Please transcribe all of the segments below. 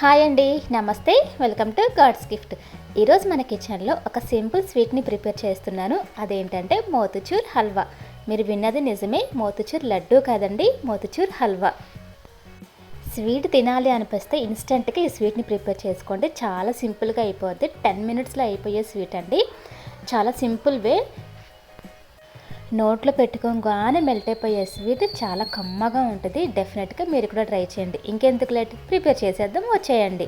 Hi అండి నమస్తే welcome to God's gift. ఈరోజు మన కిచెన్లో ఒక సింపుల్ స్వీట్ని ప్రిపేర్ చేస్తున్నాను. అదేంటంటే మోతుచూర్ హల్వా. మీరు విన్నది నిజమే మోతుచూర్ లడ్డు కాదండి మోతుచూర్ హల్వా. స్వీట్ తినాలి అనిపిస్తే ఇన్స్టెంట్గా ఈ స్వీట్ని ప్రిపేర్ చేసుకోండి. చాలా సింపుల్గా అయిపోద్ది. టెన్ మినిట్స్లో అయిపోయే స్వీట్ అండి. చాలా సింపుల్ వే. నోట్లో పెట్టుకోగానే మెల్ట్ అయిపోయే స్వీట్ చాలా కమ్మగా ఉంటుంది. డెఫినెట్గా మీరు కూడా ట్రై చేయండి. ఇంకెందుకు లేట్? ప్రిపేర్ చేసేద్దాం వచ్చేయండి.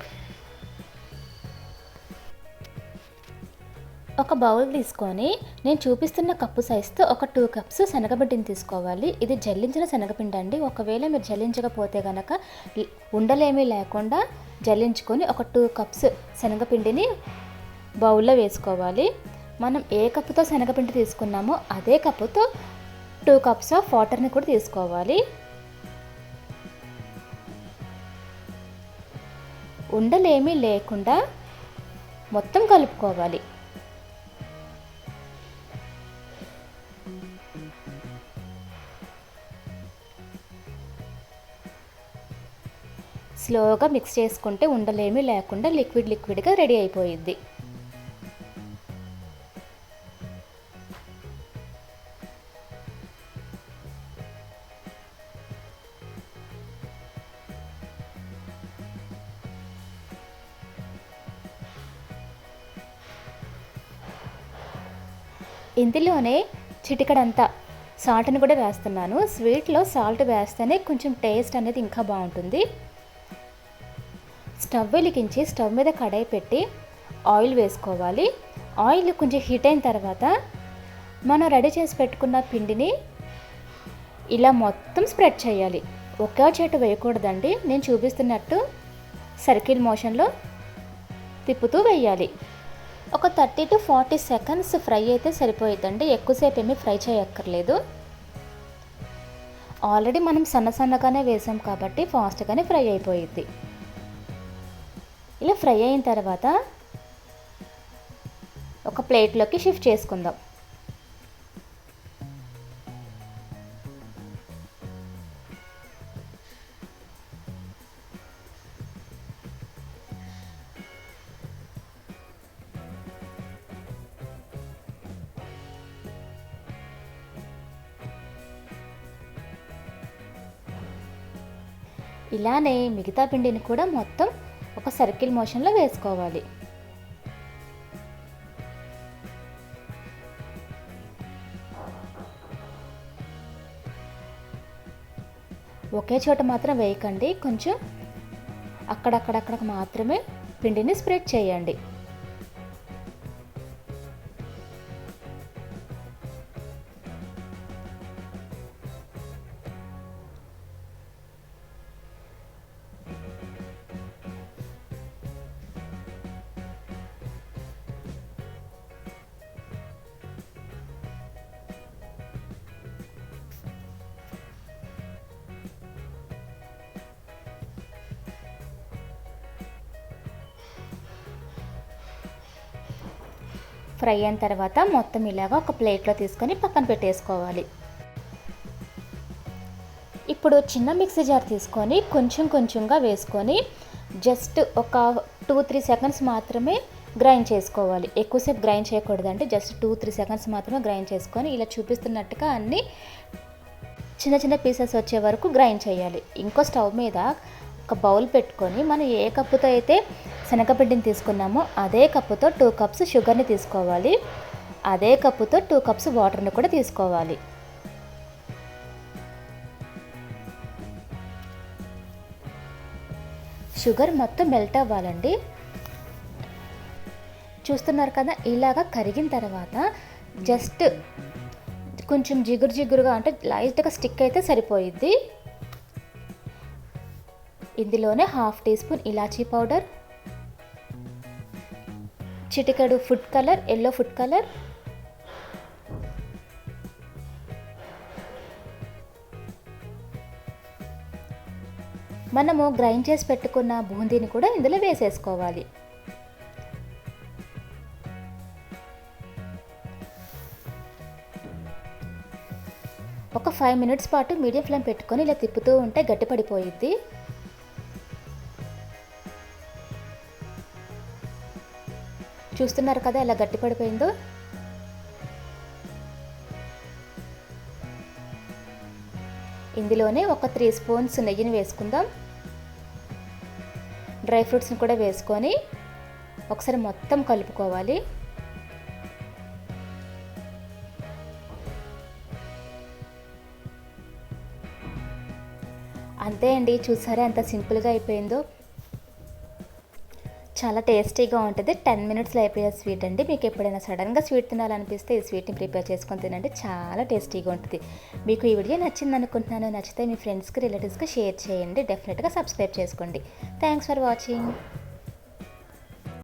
ఒక బౌల్ తీసుకొని నేను చూపిస్తున్న కప్పు సైజుతో ఒక టూ కప్స్ శనగపిండిని తీసుకోవాలి. ఇది జల్లించిన శనగపిండి అండి. ఒకవేళ మీరు జల్లించకపోతే కనుక ఉండలేమీ లేకుండా జల్లించుకొని ఒక టూ కప్స్ శనగపిండిని బౌల్లో వేసుకోవాలి. మనం ఏ కప్పుతో శనగపిండి తీసుకున్నామో అదే కప్పుతో టూ కప్స్ ఆఫ్ వాటర్ని కూడా తీసుకోవాలి. ఉండలేమీ లేకుండా మొత్తం కలుపుకోవాలి. స్లోగా మిక్స్ చేసుకుంటే ఉండలేమీ లేకుండా లిక్విడ్ లిక్విడ్గా రెడీ అయిపోయింది ఇందులోనే చిటికడంతా సాల్ట్ని కూడా వేస్తున్నాను. స్వీట్లో సాల్ట్ వేస్తేనే కొంచెం టేస్ట్ అనేది ఇంకా బాగుంటుంది. స్టవ్ వెలిగించి స్టవ్ మీద కడాయి పెట్టి ఆయిల్ వేసుకోవాలి. ఆయిల్ కొంచెం హీట్ అయిన తర్వాత మనం రెడీ చేసి పెట్టుకున్న పిండిని ఇలా మొత్తం స్ప్రెడ్ చేయాలి. ఒకే చెట్టు వేయకూడదండి. నేను చూపిస్తున్నట్టు సర్కిల్ మోషన్లో తిప్పుతూ వేయాలి. ఒక thirty to forty seconds fry అయితే సరిపోయిద్దండి. ఎక్కువసేపు ఏమీ ఫ్రై చేయక్కర్లేదు. ఆల్రెడీ మనం సన్న సన్నగానే వేసాం కాబట్టి ఫాస్ట్గానే ఫ్రై అయిపోయిద్ది. ఇలా ఫ్రై అయిన తర్వాత ఒక ప్లేట్లోకి షిఫ్ట్ చేసుకుందాం. ఇలానే మిగతా పిండిని కూడా మొత్తం ఒక సర్కిల్ మోషన్లో వేసుకోవాలి. ఒకే చోట మాత్రం వేయకండి. కొంచెం అక్కడక్కడక్కడ మాత్రమే పిండిని స్ప్రెడ్ చేయండి. ఫ్రై అయిన తర్వాత మొత్తం ఇలాగా ఒక ప్లేట్లో తీసుకొని పక్కన పెట్టేసుకోవాలి. ఇప్పుడు చిన్న మిక్సీ జార్ తీసుకొని కొంచెం కొంచెంగా వేసుకొని జస్ట్ ఒక టూ త్రీ సెకండ్స్ మాత్రమే గ్రైండ్ చేసుకోవాలి. ఎక్కువసేపు గ్రైండ్ చేయకూడదంటే జస్ట్ టూ త్రీ సెకండ్స్ మాత్రమే గ్రైండ్ చేసుకొని ఇలా చూపిస్తున్నట్టుగా అన్నీ చిన్న చిన్న పీసెస్ వచ్చే వరకు గ్రైండ్ చేయాలి. ఇంకో స్టవ్ మీద ఒక బౌల్ పెట్టుకొని మనం ఏ కప్పుతో అయితే శనగపిండిని తీసుకున్నామో అదే కప్పుతో టూ కప్స్ షుగర్ని తీసుకోవాలి. అదే కప్పుతో టూ కప్స్ వాటర్ని కూడా తీసుకోవాలి. షుగర్ మొత్తం మెల్ట్ అవ్వాలండి. చూస్తున్నారు కదా ఇలాగా కరిగిన తర్వాత జస్ట్ కొంచెం జిగురు జిగురుగా అంటే లైట్గా స్టిక్ అయితే సరిపోయిద్ది. ఇందులోనే హాఫ్ టీ స్పూన్ ఇలాచీ పౌడర్ చిటికెడు food colour yellow food colour మనము గ్రైండ్ చేసి పెట్టుకున్న బూందీని కూడా ఇందులో వేసేసుకోవాలి. ఒక ఫైవ్ మినిట్స్ పాటు మీడియం ఫ్లేమ్ పెట్టుకొని ఇలా తిప్పుతూ ఉంటే గట్టిపడిపోయిద్ది. చూస్తున్నారు కదా ఎలా గట్టిపడిపోయిందో ఇందులోనే ఒక త్రీ స్పూన్స్ నెయ్యిని వేసుకుందాం. డ్రై ఫ్రూట్స్ని కూడా వేసుకొని ఒకసారి మొత్తం కలుపుకోవాలి. అంతే అండి చూసారా ఎంత సింపుల్గా అయిపోయిందో. చాలా టేస్టీగా ఉంటుంది. టెన్ మినిట్స్లో అయిపోయే స్వీట్ అండి. మీకు ఎప్పుడైనా సడన్గా స్వీట్ తినాలనిపిస్తే ఈ స్వీట్ని ప్రిపేర్ చేసుకొని తినండి. చాలా టేస్టీగా ఉంటుంది. మీకు ఈ వీడియో నచ్చింది అనుకుంటున్నాను. నచ్చితే మీ ఫ్రెండ్స్కి రిలేటివ్స్కి షేర్ చేయండి. డెఫినెట్గా సబ్స్క్రైబ్ చేసుకోండి. Thanks for watching.